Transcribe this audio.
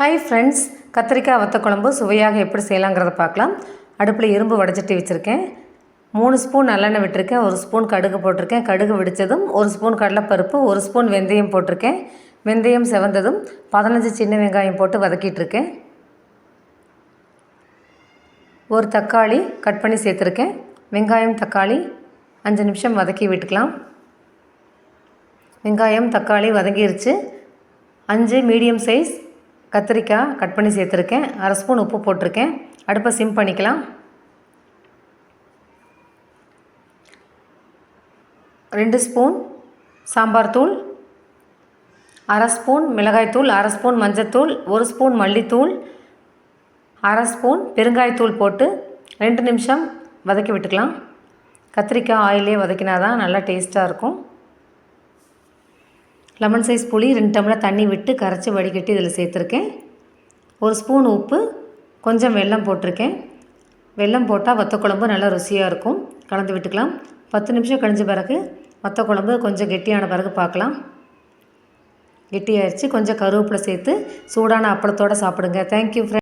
Hi friends கத்திரிக்காய் வத்த குழம்பு சுவையாக எப்படி செய்யலாங்கிறத பார்க்கலாம். அடுப்பில் இரும்பு வடைச்சட்டி வச்சுருக்கேன். மூணு ஸ்பூன் நல்லெண்ணெய் விட்டுருக்கேன் ஒரு ஸ்பூன் கடுகு போட்டிருக்கேன். கடுகு வெடித்ததும் ஒரு ஸ்பூன் கடலைப்பருப்பு ஒரு ஸ்பூன் வெந்தயம் போட்டிருக்கேன். வெந்தயம் செவந்ததும் பதினஞ்சு சின்ன வெங்காயம் போட்டு வதக்கிட்டுருக்கேன். ஒரு தக்காளி கட் பண்ணி சேர்த்துருக்கேன். வெங்காயம் தக்காளி அஞ்சு நிமிஷம் வதக்கி விட்டுக்கலாம். வெங்காயம் தக்காளி வதங்கிருச்சு. அஞ்சு மீடியம் சைஸ் கத்திரிக்காய் கட் பண்ணி சேர்த்துருக்கேன். அரை ஸ்பூன் உப்பு போட்டிருக்கேன். அடுப்பை சிம் பண்ணிக்கலாம். ரெண்டு ஸ்பூன் சாம்பார் தூள். அரை ஸ்பூன் மிளகாய்த்தூள் அரை ஸ்பூன் மஞ்சத்தூள் ஒரு ஸ்பூன் மல்லித்தூள் அரை ஸ்பூன் பெருங்காயத்தூள் போட்டு ரெண்டு நிமிஷம் வதக்கி விட்டுக்கலாம். கத்திரிக்காய் ஆயிலே வதக்கினா தான் நல்லா டேஸ்ட்டாக இருக்கும். லெமன் சைஸ் புளி ரெண்டு டம்ளர் தண்ணி விட்டு கரைச்சி வடிகட்டி இதில் சேர்த்துருக்கேன். ஒரு ஸ்பூன் உப்பு கொஞ்சம் வெல்லம் போட்டிருக்கேன். வெல்லம் போட்டால் வத்த குழம்பு நல்லா ருசியாக இருக்கும். கலந்து விட்டுக்கலாம். பத்து நிமிஷம் கழிஞ்ச பிறகு வத்த குழம்பு கொஞ்சம் கெட்டியான பிறகு பார்க்கலாம். கெட்டியாகிடுச்சு கொஞ்சம் கருவேப்பிலை சேர்த்து சூடான அப்பளத்தோடு சாப்பிடுங்க. Thank you friend